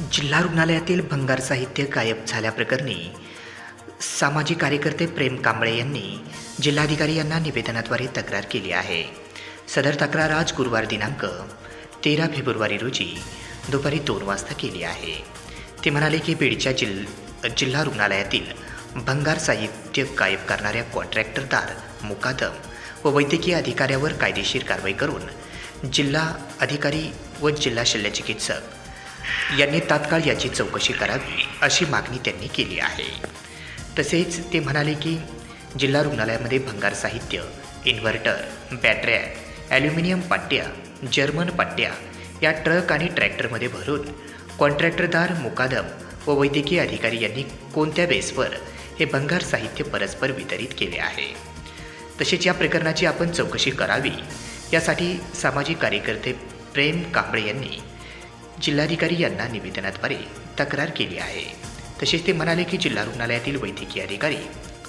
जिल्हा रुग्णालयातील भंगार साहित्य गायब झाल्याप्रकरणी सामाजिक कार्यकर्ते प्रेम कांबळे यांनी जिल्हाधिकारी यांना निवेदनाद्वारे तक्रार केली आहे. सदर तक्रार आज गुरुवार दिनांक तेरा फेब्रुवारी रोजी दुपारी दोन वाजता केली आहे. ते म्हणाले की बीडच्या जिल जिल्हा रुग्णालयातील भंगार साहित्य गायब करणाऱ्या कॉन्ट्रॅक्टरदार मुकादम व वैद्यकीय अधिकाऱ्यावर कायदेशीर कारवाई करून जिल्हा अधिकारी व जिल्हा शल्यचिकित्सक यांनी तात्काळ याची चौकशी करावी अशी मागणी त्यांनी केली आहे. तसेच ते म्हणाले की जिल्हा रुग्णालयामध्ये भंगार साहित्य इन्व्हर्टर बॅटऱ्या ॲल्युमिनियम पाट्या जर्मन पाट्या या ट्रक आणि ट्रॅक्टरमध्ये भरून कॉन्ट्रॅक्टरदार मुकादम व वैद्यकीय अधिकारी यांनी कोणत्या बेसवर हे भंगार साहित्य परस्पर वितरित केले आहे? तसेच या प्रकरणाची आपण चौकशी करावी यासाठी सामाजिक कार्यकर्ते प्रेम कांबळे यांनी जिल्हाधिकारी यांना निवेदनाद्वारे तक्रार केली आहे. तसेच ते म्हणाले की जिल्हा रुग्णालयातील वैद्यकीय अधिकारी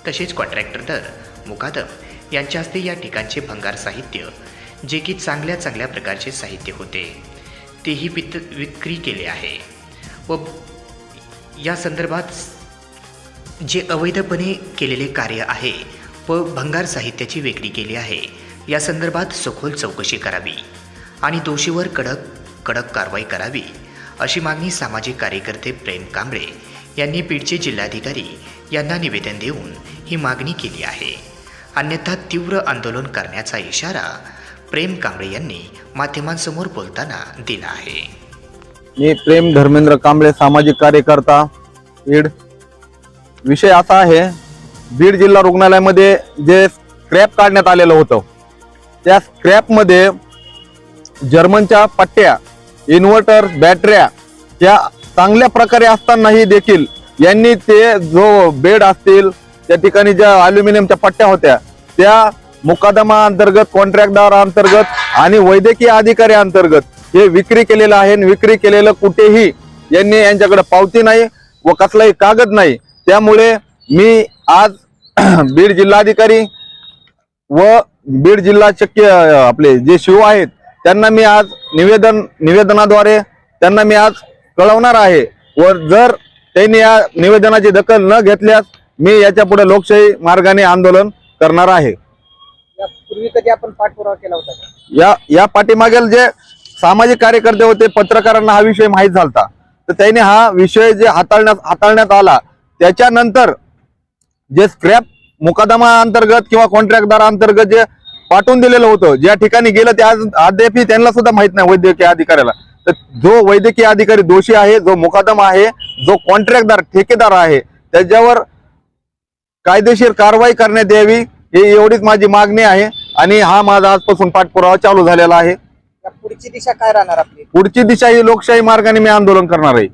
तसेच कॉन्ट्रॅक्टर दर मुकादम यांच्या हस्ते या ठिकाणचे भंगार साहित्य जे की चांगल्या चांगल्या प्रकारचे साहित्य होते तेही वित विक्री केले आहे. व या संदर्भात जे अवैधपणे केलेले कार्य आहे व भंगार साहित्याची विक्री केली आहे या संदर्भात सखोल चौकशी करावी आणि दोषीवर कडक कडक कारवाई करावी अशी मागणी सामाजिक कार्यकर्ते प्रेम कांबळे यांनी बीडचे जिल्हाधिकारी यांना निवेदन देऊन ही मागणी केली आहे. अन्यथा तीव्र आंदोलन करण्याचा इशारा प्रेम कांबळे यांनी माध्यमांसमोर बोलताना दिला आहे. मी प्रेम धर्मेंद्र कांबळे सामाजिक कार्यकर्ता बीड. विषय असा आहे बीड जिल्हा रुग्णालयामध्ये जे स्क्रॅप काढण्यात आलेलं होतं त्या स्क्रॅपमध्ये जर्मनच्या पट्ट्या इन्व्हर्टर बॅटऱ्या या चांगल्या प्रकारे असतानाही देखील यांनी ते जो बेड असतील त्या ठिकाणी ज्या अल्युमिनियमच्या पट्ट्या होत्या त्या मुकादमा अंतर्गत कॉन्ट्रॅक्टदार अंतर्गत आणि वैद्यकीय अधिकारी अंतर्गत हे विक्री केलेलं आहे आणि विक्री केलेलं कुठेही यांनी यांच्याकडे पावती नाही व कसलाही कागद नाही. त्यामुळे मी आज बीड जिल्हाधिकारी व बीड जिल्हा शक्य आपले जे शिव आहेत त्यांना मी आज निवेदन निवेदनाद्वारे त्यांना मी आज कळवणार आहे. व जर त्यांनी या निवेदनाची दखल न घेतल्यास मी याच्यापुढे लोकशाही मार्गाने आंदोलन करणार आहे. यापूर्वी कधी आपण पाठपुरावा केला होता का? या या पाठीमागील जे सामाजिक कार्यकर्ते होते पत्रकारांना हा विषय माहीत झालता. तर त्यांनी हा विषय जे हाताळण्यात हाताळण्यात आला त्याच्यानंतर जे स्क्रॅप मुकादमा अंतर्गत किंवा कॉन्ट्रॅक्टदार अंतर्गत जे पाठवून दिलेलं होतं. ज्या ठिकाणी गेलं ते आज अद्यापही त्यांना सुद्धा माहीत नाही वैद्यकीय अधिकाऱ्याला. तर जो वैद्यकीय अधिकारी दोषी आहे जो मुकादमा आहे जो कॉन्ट्रॅक्टदार ठेकेदार आहे त्याच्यावर कायदेशीर कारवाई करण्यात यावी ही एवढीच माझी मागणी आहे आणि हा माझा आजपासून पाठपुरावा चालू झालेला आहे. या पुढची दिशा काय राहणार आपली? पुढची दिशा ही लोकशाही मार्गाने मी आंदोलन करणार आहे.